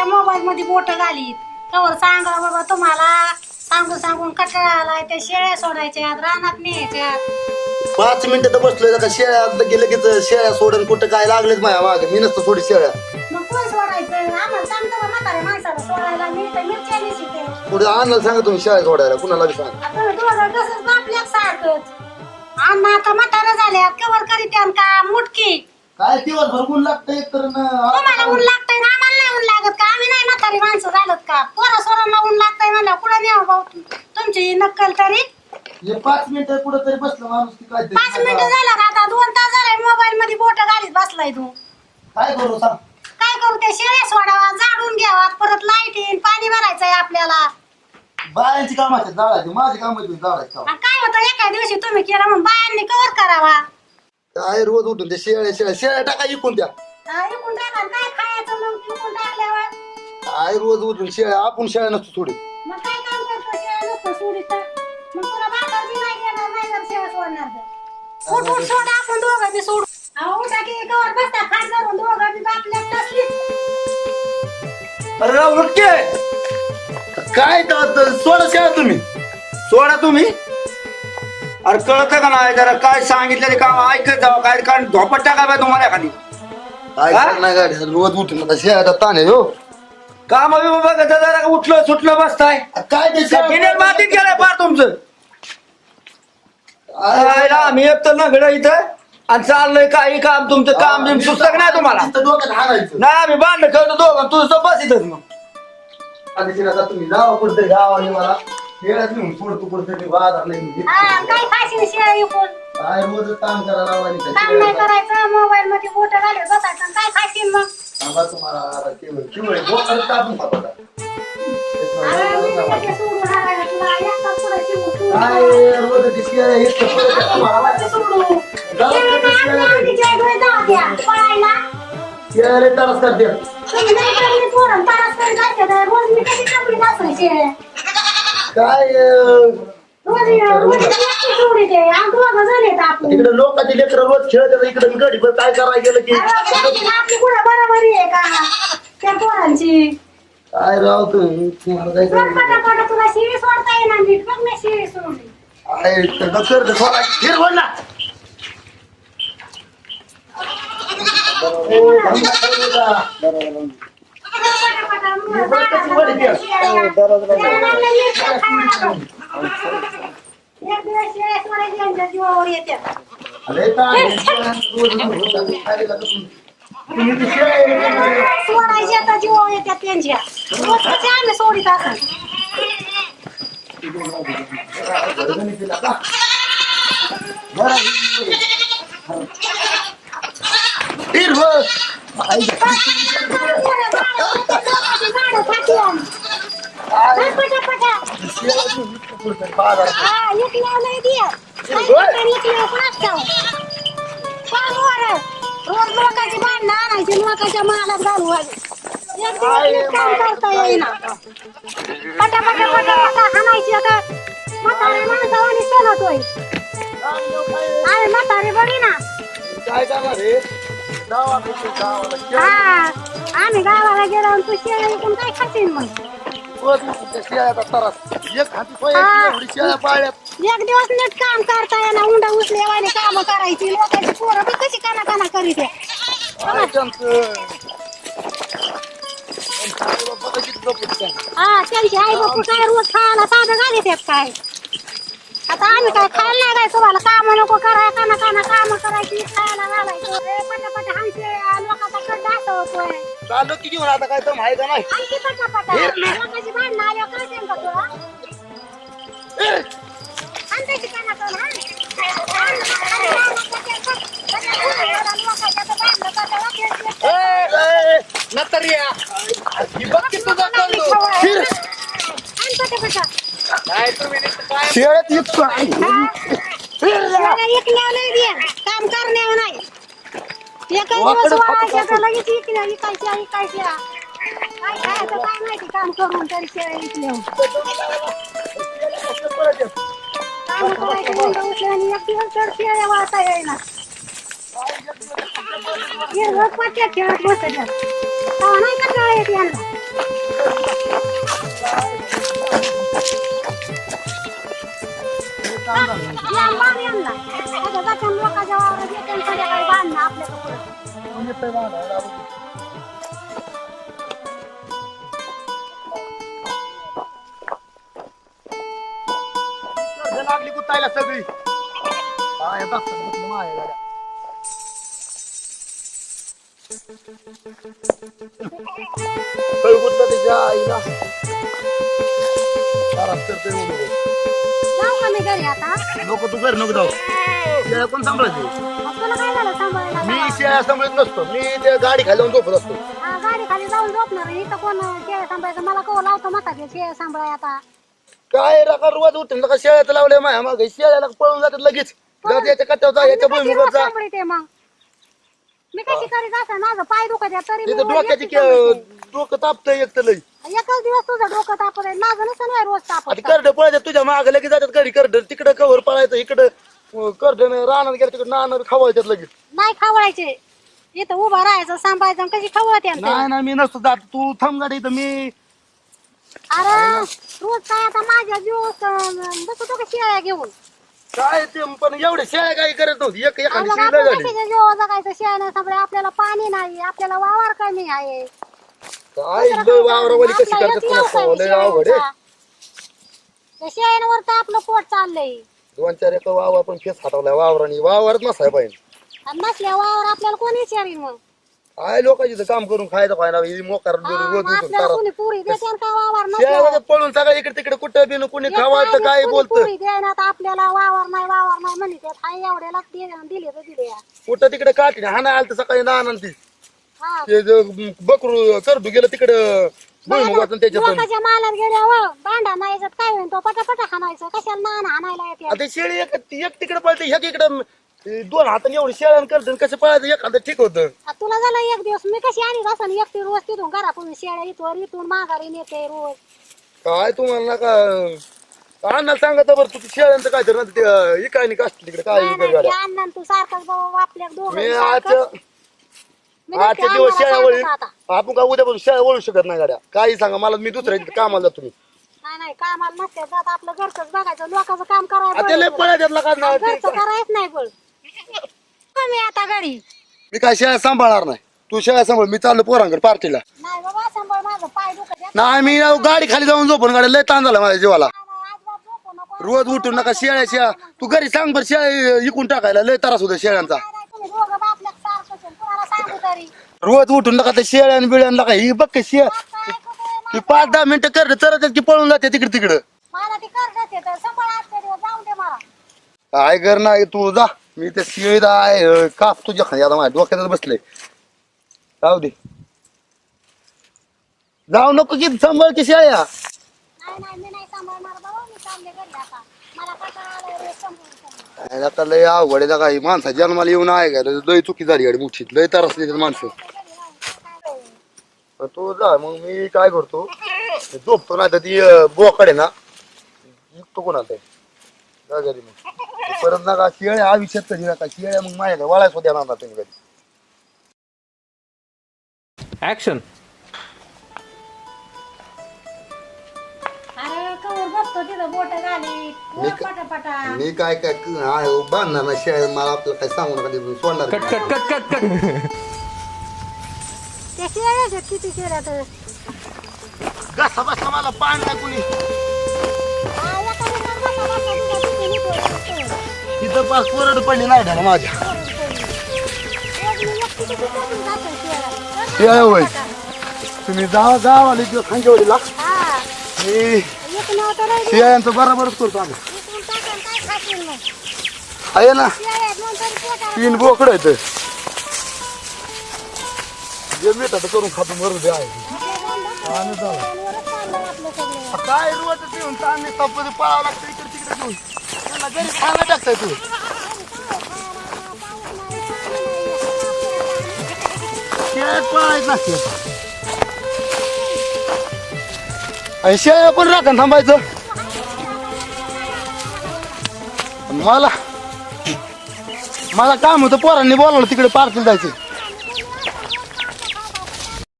त्या मोबाईल मध्ये बोट घालीत. कवर सांगा बाबा तुम्हाला सांगून सांगून कटाळा आलाय त्या शेळ्या सोडायच्या रानात न्यायच्या पाच मिनिटं तर बसलोय का शेळ्या आता गेलं की तर शेळ्या सोडून कुठं काय लागलेच माझ्या मागे. मी नसतं सोडी शेळ्या. मग कोण सोडायचं? आम्हाला सांगतो बा म्हाताऱ्या माणसाला सोडायला. मी तर आणायला सांगा तुम्ही शेळ्या सोडायला कुणाला बी सांगा. आता दोघं कसं बापल्याक सारखंच अण्णा आता म्हातारा झाल्यात कवर करीत का मुटकी? काय दिवसभर ऊन लागतं एक तर तुम्हाला ऊन लागतंय ना आम्हाला नाही ऊन लागत का? आम्ही नाही म्हातारी माणसं झालोत का? पोरा सोरांना ऊन लागतंय म्हणलं कुठं न्यावं भाऊ तुमची नक्कल तरी? हे पाच मिनिटं कुठं तरी बसलं माणूस की काय पाच मिनिटं झालं का आता? दोन तास झाले मोबाईल मध्ये बोट घालीत बसलाय तू. काय करू सांग? काय करू ते शेळ्या सोडावा झाडून घ्यावा परत लाइट येईन पाणी भरायचंय आपल्याला. बायांची काम असतात जाळायची माझी काम आहे जाळायची काम आणि काय होतं एका दिवशी तुम्ही केलं मग बायांनी कवर करावा. काय रोज उठून ते शेळ्या शेळ्या शेळ्या टाका इकून टाका काय खायचं मग? इकून टाकल्यावर काय रोज उठून शेळ्या आपण शेळ्या नसतो सोडीत. मग काय काम करतो शेळ्या नुसतं सोडीत मग तुला बापाची नाही घेणार नाही तर शेळ्या सोडणार तर उठून सोड आपण दोघं बी सोडू. अहो, उठा की कवर बसता खाट धरून दोघं बी बापल्या तसलीच अरे राव रुटके काय सोडा शेळ्या तुम्ही. सोडा तुम्ही. अरे कळत का नाही? जरा काय सांगितलेले काम ऐकत जावं काय कारण झोपट टाका बाय तुम्हाला एखादी. काय हा? करणार गाडी? रोज उठून आता शेळ्याचा ताण आहे हो. काम बी बाबा कसं जरा उठलं सुटलं बसताय. काय ते गिन्यान मातीत गेलाय पार तुमचं. आयला आम्ही एक तर नगड इथं आणि चाललंय काही काम तुमचं काम बिम सुचत नाही तुम्हाला? डोक्यात हाणायचं. नाही आम्ही बांधलं खेळतो दोघं तुझं बस इथंच मग. आणि तिला आता तुम्ही जावा कुठतरी गावाने मला. शेळ्यात नेऊन सोडतो कुठतरी वाद नाही हा काय खाशील शेळ्या इकून काय रोज काम करा लावा काम नाही करायचं मोबाईल मध्ये बोट घालत बसायचं आणि काय खाशील मग आम्हा तुम्हाला आता केवळ केवळ डोक्यात टाकून खातो अरे, मी त्याच्या सोडून हारायला तुला एकटा पुढं शिवू, शिवू. काय रोज ती शेळ्या येत तुम्हाला ते सोडू. शेळ्या काय आपल्या आधीच्या डोळे जाऊ द्या, पळायला. शेळ्या लय त्रास करते तुम्ही नाही करली पोरं, तारास करीत जायचं तर रोज मी कधी कपडे नसले शेळ्या. काय तिकडे लोकांची लेकरं रोज खेळतात इकडे गडी काय करायला गेलं की? बरोबरी आहे का? त्या पोरांची. काय राव तुम्ही तुम्हाला काय तुला शिळी सोडता येणार नीट बघ मी शिळी सोडली काय तर डॉक्टर सोडा. फिर बोल ना. ओ, धंदा करू नका. पटापट मुलं बरं, कशी वडी द्या. त्याला नीट खायला नको. एक दिवस शिळ्या सोडायच्या यांच्या जीवावर येतात अरे काय, रोज रोज होतं. काय लागत नाही. तुम्ही ती शेळ्या- सोडायचे आता जीवावर येतात त्यांच्या रोज कसे आम्ही सोडित रोज लोकांची भांडणं आणायची लोकांच्या मालात घालू एक दिवस काम करता येईना पटा पटा पटा पटा हाणायची आता म्हातारे माणसावानी चलतोय अरे म्हातारे बघी ना काय करणार रे गावाकडे गावाला शेळ्या- हा आम्ही गावाला गेलो आणि तू विकून काय खाशील मग त्या. एक हाती पाय, हा. एवढी शेळ्या पाळल्यात एक दिवस नीट काम करता येणार उंडा उचलेवाने काम करायची लोकांची पोरं बी कशी काना काना करीत आहे. काय त्यांचं? त्यांचं आई-बाप बघा किती जपून त्या. हा त्यांची आई बापू काय रोज खायला साधं घालीत आहेत काय आता आम्ही काय खायला नाही काय तुम्हाला काम नको कराय काना काना काम करायची खायला घालायचं पटापट लोकांचा होतोय चालू की घेऊन आता काय तर माहिती नाही काना काना, हा? इतकं आहे. मला एकल्यावर नाही द्या, काम करण्यावर नाही एका दिवस वाकडं खातं वाळायच्या तर लगेच इकल्या इकायच्या इकायच्या काय खायचं काय माहिती काम करून तरी शेळ्या इकल्यावर काम करायचं म्हणलं उठलं आणि एक दिवस तर शेळ्या वाळता येईना. दिवसभर पट्ट्या खेळत तेव्हा नाही यांना कपड्यात. कर्ज लागली कुतायला सगळी काय आता माया गाड्या. त्याच्या आईला म्हणून. जाऊ का मी घरी आता नको तू नको जाऊ शेळ्या कोण तुला काय झालं सांभाळायला मी शेळ्या सांभाळत नसतो मी गाडी खाली जाऊन झोपत असतो हा, गाडी खाली जाऊन झोपणार आहे. इथं कोण शेळ्या सांभाळायचं मला कोण लावतो म्हणतात शेळ्या सांभाळाय आता काय राखा रोज उठून का शेळ्यात लावले माया मागे शेळ्याला पळून जातात लगेच जात याच्या कट्ट्यावर जा याच्या मी रोज जा सांभाळते मग कशी करीत असं माझं पाय दुखत आहे तरी मी डोक्याची एकटी डोकं तापतंय एक तर लई. एकच दिवस तुझं डोकं तापत आहे माझं नसतं नाही रोज तापत. आता करड पळायचं तुझ्या मागे लगेच जातात करड. तिकडं कवर पळायचं इकडं करड रानात गेलं तिकडं नाणार खावायच्यात लगेच. नाही खवळायचे. इथं उभं राहायचं सांभाळायचं आणि कशी खवळते नाही ना मी नसतो जात. तू थांब गाडी इथं मी अरे रोज काय आता माझ्या जीव बसतो का शेळ्या घेऊन? काय ते पण एवढे शेळ्या काही करत नव्हती. एक एखादी मग शेळी आपण लय झाली. कशाच्या जीव जगायचं शेळ्या नाही सांभाळ आपल्याला पाणी नाही आपल्याला वावर कमी आहे. काय लय वावरावाली कशी आपला करतात एक कोणास व्यवसाय ठाऊक, लय अवघड आहे. शेळ्यांचा. त्या शेळ्यांवर तर आपलं पोट चाललंय. दोन चार एकर वावर पण फेस हटवलाय वावरानी वावरच नसाय पाहिजे. आणि नसल्या वावर आपल्याला कोणी विचारीन मग? काय लोकांची इथं काम करून खायचं पाहिजे ही मोकार रोज मग उठून आपल्याला तारा कोणी पुरी देते आणि काय वावर. पळून सगळं इकडे तिकडे कुठं बिन कुणी एक खावायचं काय काय कोणी बोलतं? पुरी तर आपल्याला वावर नाही वावर नाही म्हणते हाय एवढ्याला दिले दिले तर दिले. कुठं तिकडे काठी हा नाही आलं तर सकाळी ना ती हा. ते जो बकरू करडू गेलं तिकडं भुईमुगाचं त्याच्यातून. लोकांच्या मालात गेल्यावर भांडा नाही याच्यात काय होईल तो पटापटा हाणायचं. कशाला नान हाणायला येते? आता शेळी एक एक तिकडे पळते एक इकडं दोन हाताने एवढी शेळ्यान करते कसं पळायचं? एक हातात ठीक होतं. मी कशी आणीत असं एकटी रोज तिथून घरातून शेळ्या इथवर इथून माघारी नेते रोज. काय तुम्हाला नका अण्णा सांगत बरं तू शेळ्यांचं काय तर नंतर ते इकाय नाही कास्ट तिकडे काय नाही इकडे नाही गाड्या ते सारखाच बाबा आपल्या मी दोघं आजच्या आजच्या दिवस शेळ्या वळी आपण का उद्यापासून शेळ्या वळू शकत नाही गाड्या काही सांगा मला मी दुसऱ्या इथं कामाला जातो मी. नाही नाही कामाला नसते जात आपलं घरचंच बघायचं लोकांचं काम आ, ते लय करायचं का नाही घरचं ते- करायच नाही बळ कमी आता गाडी मी काय शेळ्या सांभाळणार नाही. तू शेळ्या सांभाळ मी चाललो पोरांकडे पार्टीला. नाही बाबा सांभाळ माझं पाय दुखत आहे. नाही मी गाडी खाली जाऊन झोपून गाडी लय ताण झाला माझ्या जीवाला. नाही, नाही, अजिबात झोपू नको. रोज उठून नका शेळ्या शेळ्या. तू घरी सांग बरं शेळ्या इकून टाकायला लय त्रास होतो शेळ्यांचा. नाही, नाही, तुम्ही दोघं बापल्यात सारखंच आहे. कुणाला सांगू तरी. रोज उठून नका ते शेळ्यान बिळ्यान नका ही बघ का शेळ काय ऐकू ते? पाच दहा मिनिटं कर चरत की पळून जाते तिकडे तिकडं. मला ती कर्ज येते सांभाळ आजच्या दिवस जाऊन दे मला. काय कर नाही तू जा. मी ते शिळीत आहे काप तुझ्या खाली आता माझ्या डोक्यातच बसले जाऊ दे. जाऊ नको की सांभाळ की शेळ्या नाही नाही मी नाही सांभाळणार बाबा मी चालले घरी आता. मला कंटाळा आलाय रोज सांभाळून सांभाळून. काय आता लय अवघड आहे काही. माणसा जन्माला येऊन आहे का? लय चुकी झाली गाडी मोठी. लय त्रास देतात माणसं. घरी राहून काय होईल? पण तू जा मग मी काय करतो? झोपतो नाही तर ती अं, बोकडे ना निघतो कोणाला जा घरी मग. परत नका शेळ्या आयुष्यात कधी नका. शेळ्या मग माझ्या वळायच होत्या ना तुम्ही कधी. ऍक्शन अरे कवर बसतो तिथं बोट घाली मी क- पटापटा. मी काय काय क- आहे, बांधणार ना शेळ्या मला आपलं काय सांगू नका ते सोडणार cut cut cut cut cut त्या किती शेळ्या तर कसा बसला मला पाणी नाही कुणी. हा, बसा, बसा, तिथं पाच कोरड पडली नाही ढाला माझ्या. मी. शेळ्या होय. तुम्ही जावा जावा लिहितो खांजेवडीला हा, मी राहिलं. शेळ्यांचं बरोबरच करतो आम्ही? आहे ना तीन बोकड आहेत जे मिठाचं करून खातो मरू दे आहे आणि. काय रोज येऊन तांदे तपमध्ये पळावं लागतं इकडे तिकडे घेऊन त्यांना घरी खायला टाकताय तू शेळ्यात पळायचं नसते आणि शेळ्या पण राखण थांबायचं. मला मला काम होतं पोरांनी बोलावलं तिकडे पार्किंग जायचं.